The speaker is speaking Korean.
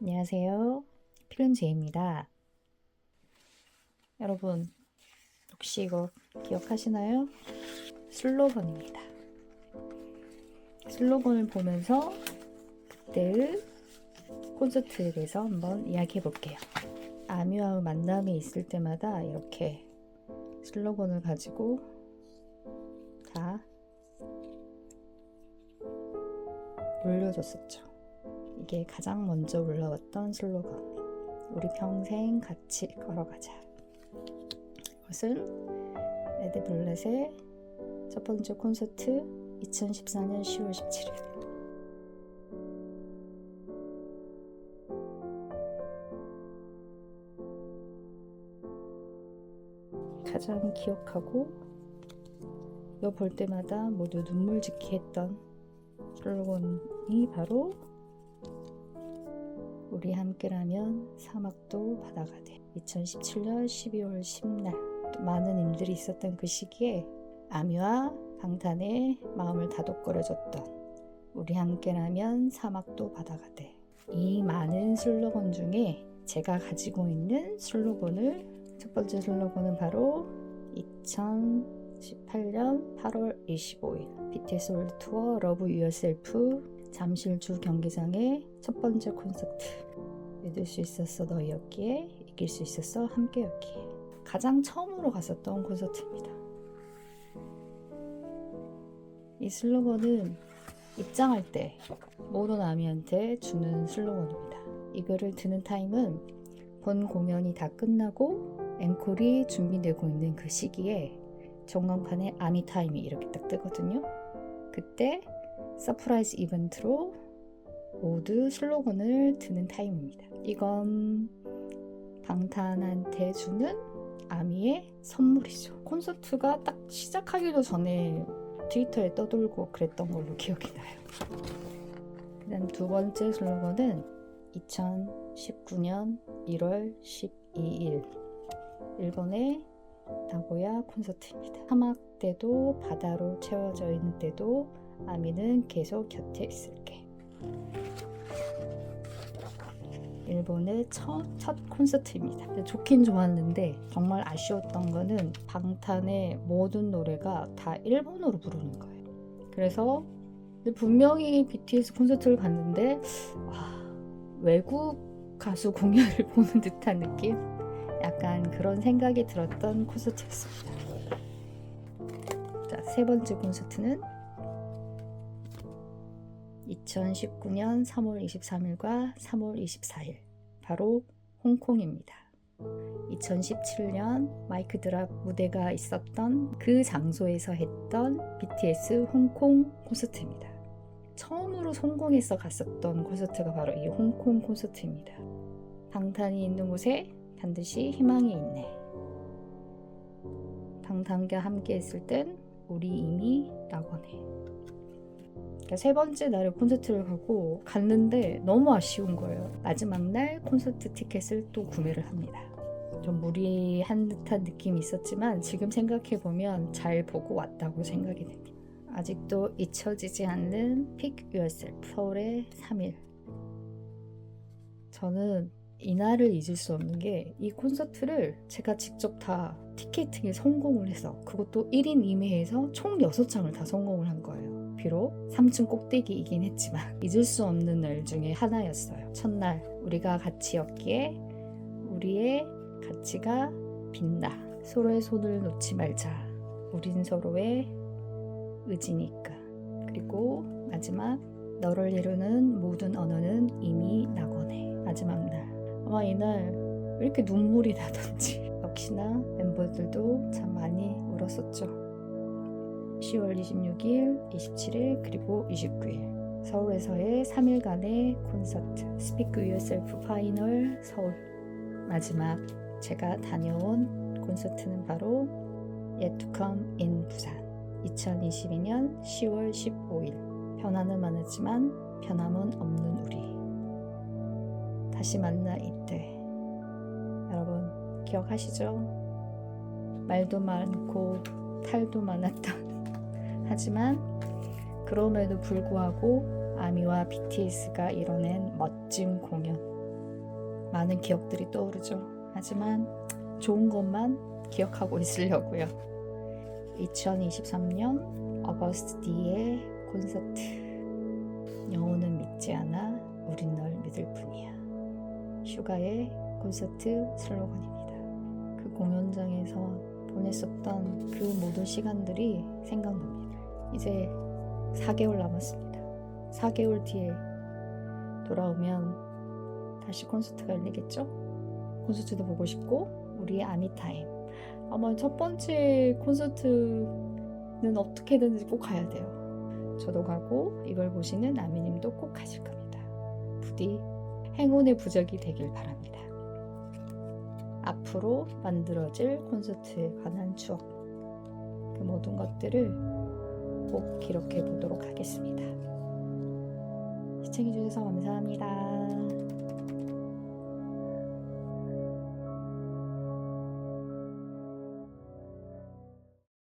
안녕하세요. 필름제입니다. 여러분, 혹시 이거 기억하시나요? 슬로건입니다. 슬로건을 보면서 그때의 콘서트에 대해서 한번 이야기해 볼게요. 아미와 만남이 있을 때마다 이렇게 슬로건을 가지고 다 올려줬었죠. 이게 가장 먼저 올라왔던 슬로건. 우리 평생 같이 걸어가자. 이것은 레드블렛의 첫 번째 콘서트 2014년 10월 17일. 가장 기억하고 이거 볼 때마다 모두 눈물 짓게 했던 슬로건이 바로 우리 함께라면 사막도 바다가 돼. 2017년 12월 10날 많은 일들이 있었던 그 시기에 아미와 방탄의 마음을 다독거려줬던 우리 함께라면 사막도 바다가 돼. 이 많은 슬로건 중에 제가 가지고 있는 슬로건을 첫 번째 슬로건은 바로 2018년 8월 25일 BTS 월드 투어 러브 유어셀프 잠실주 경기장의 첫 번째 콘서트 믿을 수 있었어 너였기에 이길 수 있었어 함께였기에 가장 처음으로 갔었던 콘서트입니다. 이 슬로건은 입장할 때 모든 아미한테 주는 슬로건입니다. 이거를 드는 타임은 본 공연이 다 끝나고 앵콜이 준비되고 있는 그 시기에 전광판에 아미 타임이 이렇게 딱 뜨거든요. 그때 서프라이즈 이벤트로 모두 슬로건을 드는 타임입니다. 이건 방탄한테 주는 아미의 선물이죠. 콘서트가 딱 시작하기도 전에 트위터에 떠돌고 그랬던 걸로 기억이 나요. 그다음 두 번째 슬로건은 2019년 1월 12일 일본의 나고야 콘서트입니다. 사막 때도 바다로 채워져 있는 때도 아미는 계속 곁에 있을게. 일본의 첫, 첫 콘서트입니다. 좋긴 좋았는데 정말 아쉬웠던 거는 방탄의 모든 노래가 다 일본어로 부르는 거예요. 그래서 분명히 BTS 콘서트를 갔는데 와, 외국 가수 공연을 보는 듯한 느낌? 약간 그런 생각이 들었던 콘서트였습니다. 자, 세 번째 콘서트는 2019년 3월 23일과 3월 24일 바로 홍콩입니다. 2017년 마이크 드랍 무대가 있었던 그 장소에서 했던 BTS 홍콩 콘서트입니다. 처음으로 성공해서 갔었던 콘서트가 바로 이 홍콩 콘서트입니다. 방탄이 있는 곳에 반드시 희망이 있네. 방탄과 함께 했을 땐 우리 이미 낙원해. 그러니까 세 번째 날에 콘서트를 가고 갔는데 너무 아쉬운 거예요. 마지막 날 콘서트 티켓을 또 구매를 합니다. 좀 무리한 듯한 느낌이 있었지만 지금 생각해 보면 잘 보고 왔다고 생각이 됩니다. 아직도 잊혀지지 않는 Pick Yourself 서울의 3일. 저는 이날을 잊을 수 없는 게 이 콘서트를 제가 직접 다 티켓팅에 성공을 해서 그것도 1인 2매에서 총 6장을 다 성공을 한 거예요. 비록 3층 꼭대기이긴 했지만 잊을 수 없는 날 중에 하나였어요. 첫날 우리가 같이였기에 우리의 가치가 빛나 서로의 손을 놓지 말자. 우린 서로의 의지니까. 그리고 마지막 너를 이루는 모든 언어는 이미 낙원해. 마지막 날. 아마 이날 왜 이렇게 눈물이 나던지 역시나 멤버들도 참 많이 울었었죠. 10월 26일, 27일 그리고 29일. 서울에서의 3일간의 콘서트 Speak Yourself 파이널 서울. 마지막 제가 다녀온 콘서트는 바로 Yet to Come in 부산. 2022년 10월 15일. 변화는 많았지만 변함은 없는 우리. 다시 만나 이때. 여러분 기억하시죠? 말도 많고 탈도 많았던 하지만 그럼에도 불구하고 아미와 BTS가 이뤄낸 멋진 공연 많은 기억들이 떠오르죠. 하지만 좋은 것만 기억하고 있으려고요. 2023년 어거스트 D의 콘서트 영혼은 믿지 않아 우린 널 믿을 뿐이야 슈가의 콘서트 슬로건입니다. 그 공연장에서 보냈었던 그 모든 시간들이 생각납니다. 이제 4개월 남았습니다. 4개월 뒤에 돌아오면 다시 콘서트가 열리겠죠? 콘서트도 보고 싶고 우리의 아미타임 아마 첫 번째 콘서트는 어떻게든지 꼭 가야 돼요. 저도 가고 이걸 보시는 아미님도 꼭 가실 겁니다. 부디 행운의 부적이 되길 바랍니다. 앞으로 만들어질 콘서트에 관한 추억 그 모든 것들을 꼭 기록해 보도록 하겠습니다. 시청해주셔서 감사합니다.